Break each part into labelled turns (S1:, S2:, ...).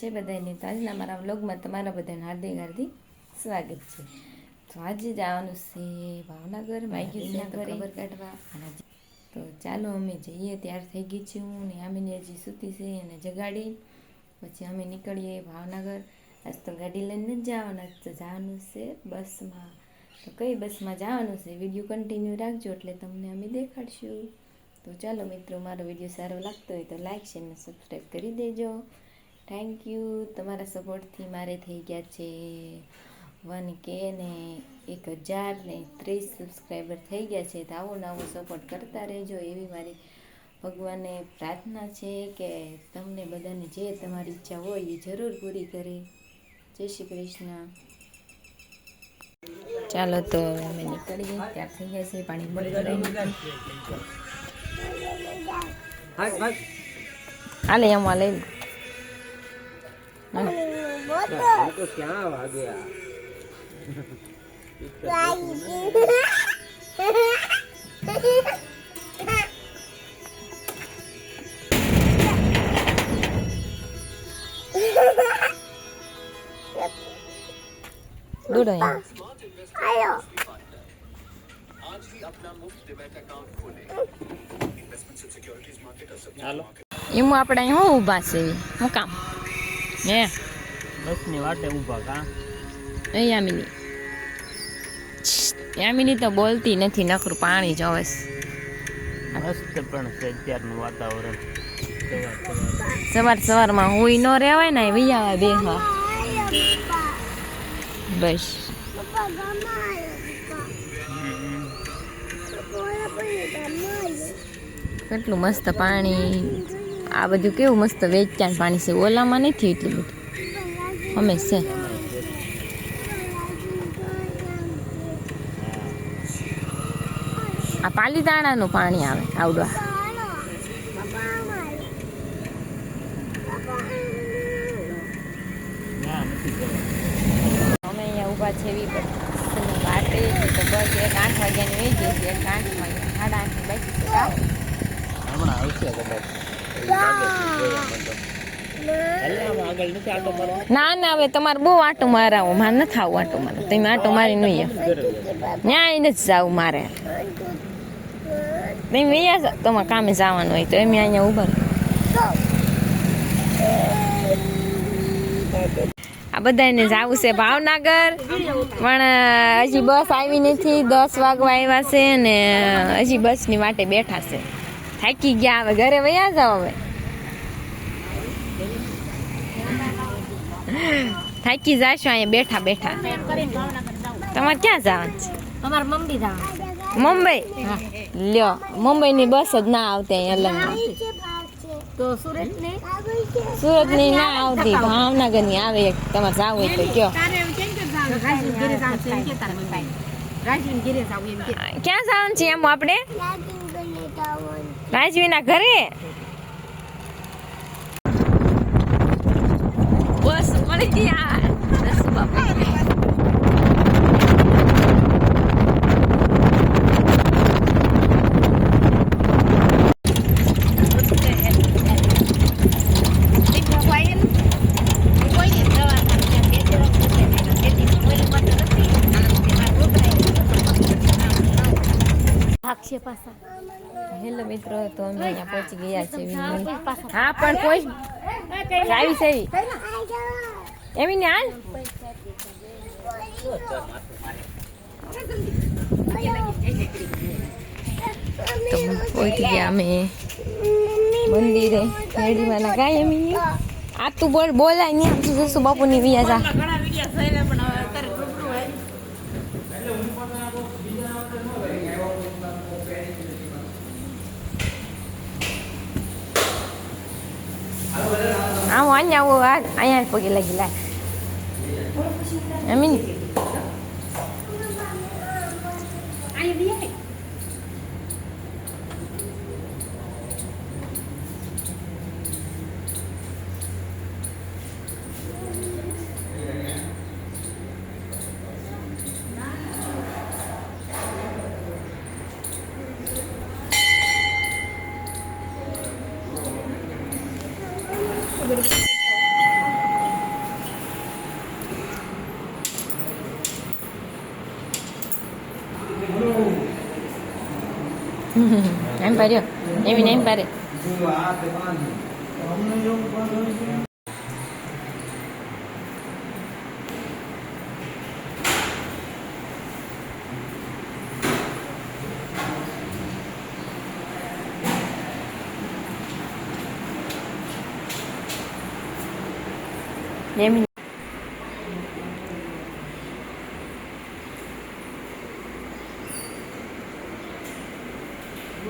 S1: છે બધાને તો આજના મારા વ્લોગમાં તમારા બધાને હાર્દિક હાર્દિક સ્વાગત છે. તો આજે જવાનું છે ભાવનગર માઇકી ખબર કાઢવા. તો ચાલો અમે જઈએ ત્યાર થઈ ગઈ છું ને આમીને હજી સૂતી છે એને જગાડી પછી અમે નીકળીએ ભાવનગર. આજ તો ગાડી લઈને જ જવાના તો જવાનું છે બસમાં. તો કઈ બસમાં જવાનું છે? વીડિયો કન્ટિન્યુ રાખજો એટલે તમને અમે દેખાડશું. તો ચાલો મિત્રો મારો વીડિયો સારો લાગતો હોય તો લાઈક શેર અને સબસ્ક્રાઈબ કરી દેજો. થેન્ક યુ તમારા સપોર્ટથી મારે થઈ ગયા છે વન કે ને એક હજાર ને ત્રીસ સબસ્ક્રાઈબર થઈ ગયા છે. તો આવો નવો સપોર્ટ કરતા રહેજો. એવી મારી ભગવાનને પ્રાર્થના છે કે તમને બધાને જે તમારી ઈચ્છા હોય એ જરૂર પૂરી કરે. જય શ્રી કૃષ્ણ. ચાલો તો અમે નીકળીએ. ત્યાર થઈ ગયા છે પાણી
S2: ભાગ
S1: હાલે એમાં લઈ લો.
S2: આ તો ક્યાં વાગ્યા
S1: દોડો એમ
S2: હાલો
S1: એમ આપણે અહીં શું ઊભા છે શું કામ હે?
S2: બસની વાટે ઊભા કા?
S1: એ યામિની. યામિની તો બોલતી નથી નકરું પાણી જોવે છે.
S2: મસ્ત પણ છે અત્યારનું વાતાવરણ. સવાર સવાર.
S1: સવાર સવારમાં હુઈ ન રહેવાય ને વી આવે બેહવા. બસ. કેટલું મસ્ત પાણી. આ બધું કેવું મસ્ત વેચાણ પાણી છે. ઓલામાં નથી એટલું બધું. અમે છે આ પાલીતાણાનું પાણી આવે, આવડવા. અમે અહીંયા ઊભા છે એવી વાટે તો બસ એક આઠ વાગ્યાની વહી છે એક આઠ વાગ્યા, સાડા આઠની બાકી છે.
S2: હમણાં આવશે કદાચ.
S1: ના ના હવે તમારે બહુ આટો મારાવો, મારે નથી આવું આટો મારે તમે આટો મારી નહીં ન્યાય નથી જાવ મારે. તમે અહીંયા તમારે કામે જવાનું હોય તો એમ અહીંયા ઊભા આ બધાને જવું છે ભાવનગર, પણ હજી બસ આવી નથી દસ વાગવા આવ્યા છે ને હજી બસની વાટે બેઠા છે. થાકી ગયા હવે ઘરે વયા જાઓ હવે થાકી જાશો અહીંયા બેઠા બેઠા. તમારે ક્યાં જવાનું છે?
S3: મમ્મી
S1: મુંબઈ લ્યો મુંબઈની બસ જ ના આવતી અહીંયા અલગ
S3: તો સુરત ને
S1: સુરતની ના આવતી ભાવનગરની આવે એક. તમારે જવું હોય તો કયો.
S3: જાવ? જાવ જાવ
S1: ક્યાં જવાનું છે એમ આપણે? રાજવીના ઘરે બસ મળી ગયા બસ બાપા
S3: ભાગશે પાછા
S1: હેલો મિત્રો તો અમે અહીંયા પહોંચી ગયા છે હા પણ કોઈ આવી છે. એવી. ને હાલ. પહોંચી ગયા અમે મંદિરે. રેડીમાં ગાય એમ આ તું બોલ બોલાય નહીં આમ જસુ બાપુની વિયા જા
S3: ઘણા વિડિયા થયેલા પણ હવે અત્યારે રૂબરૂ હોય
S1: આવો અહીંયા આવો આ અહીંયા પગે લાગી લાય એમ પાડ્યો એવી ને એમ પાડે એમ
S3: આ કોણ વાળો દોરો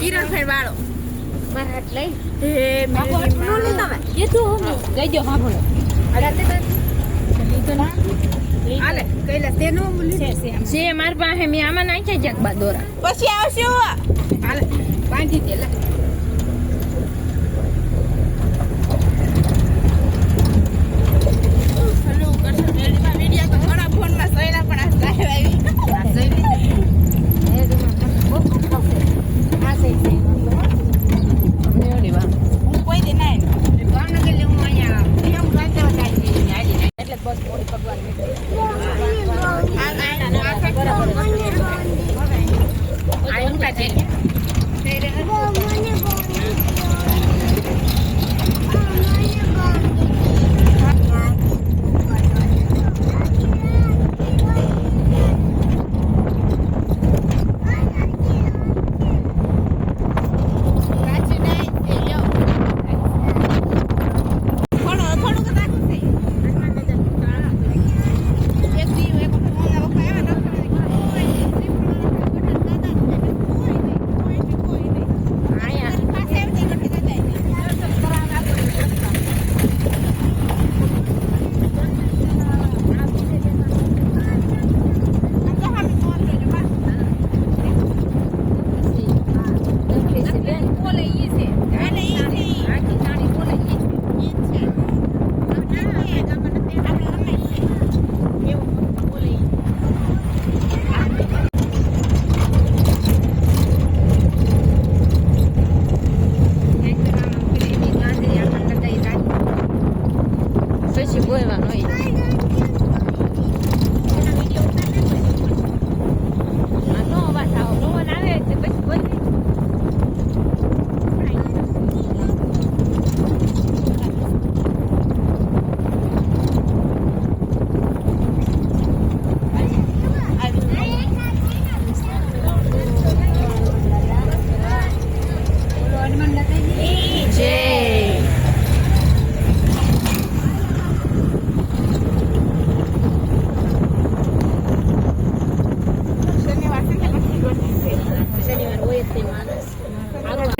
S1: કિરણભાઈ વાળો
S3: મારા હાથ લઈ.
S1: હે
S3: નું લીધો મેં તો હું ગઈ જો હા તેનું લીધું છે
S1: છે મારી પાસે મેં આમાં નાખ્યા છે બા દોરા
S3: પછી આવશું. હાલે બાંધી દે લે. એટલે બસ મોડી ભગવાન
S1: પછી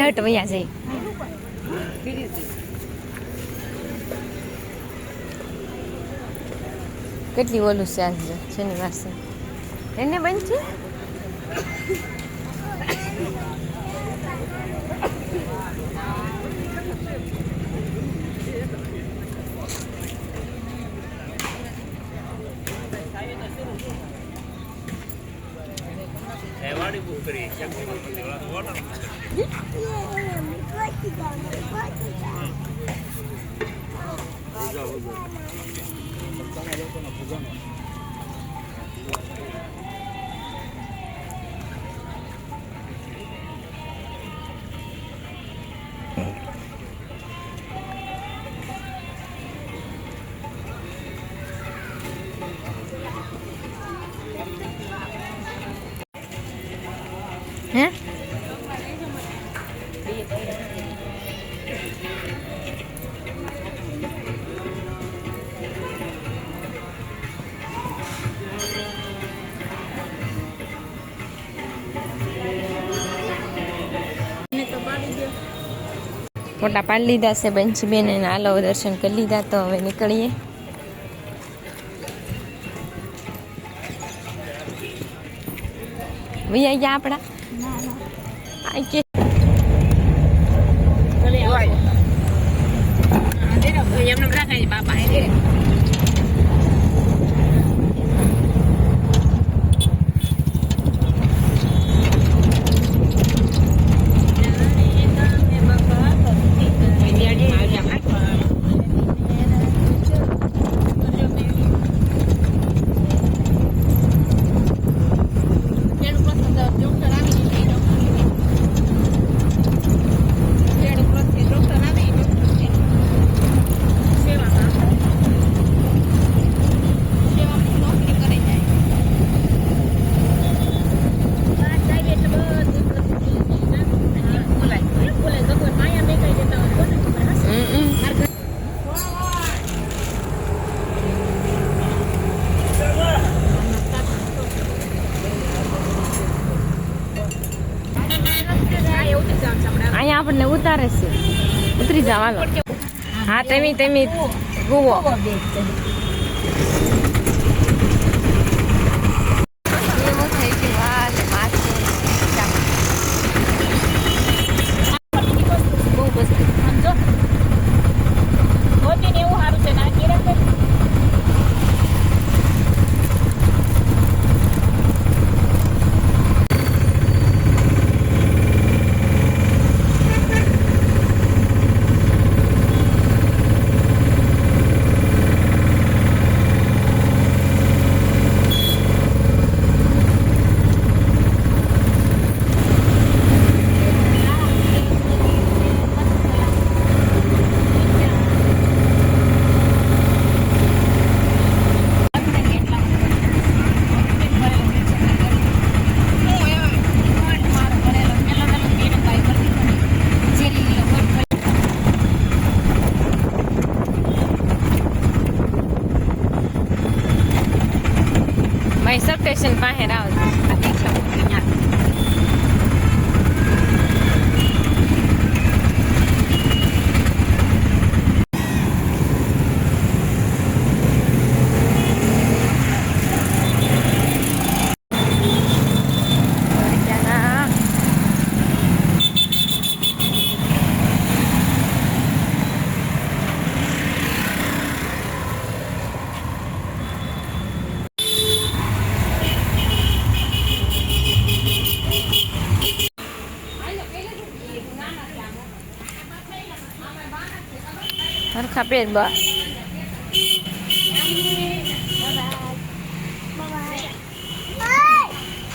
S1: હટ વયા જાય. કેટલી ઓલું છે આજે શનિવાર છે એને બંધ છે
S2: એ વાડી બુક Bộ
S1: đồ ફોટા પાડી લીધા છે બંચીબેન એને આલો દર્શન કરી લીધા તો હવે નીકળીએ. વૈયા ગયા આપણા? આ કે આપણને ઉતારે છે. ઉતરી જવાનો હા તમે તમે. ગુવો એવું થઈ ગયું હા ને માથું બહુ વસ્તુ
S3: સમજો હોતી ને એવું સારું છે ના કિરણ
S1: ભાઈ સબ સ્ટેશન પાસે રાવ હરખા પેર બા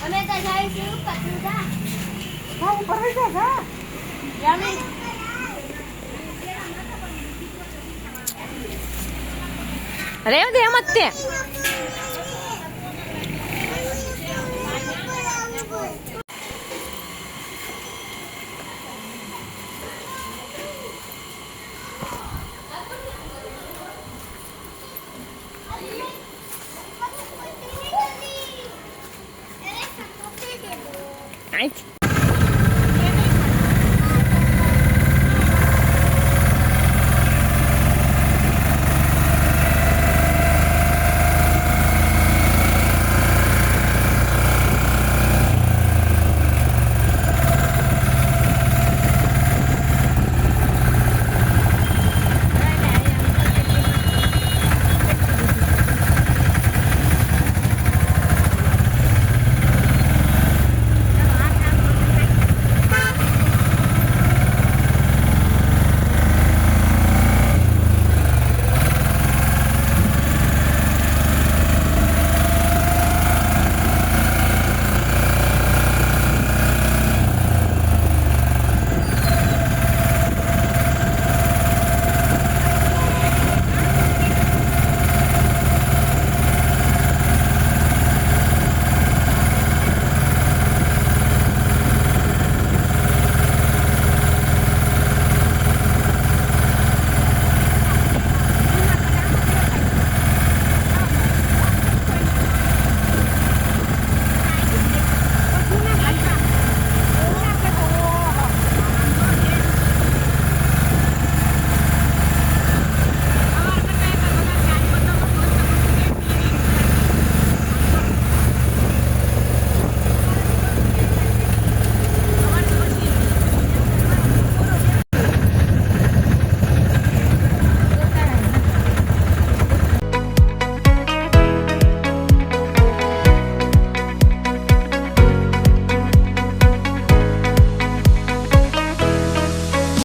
S4: અમે તો જઈશું કટુડા
S1: રેવ દે એમ જ તે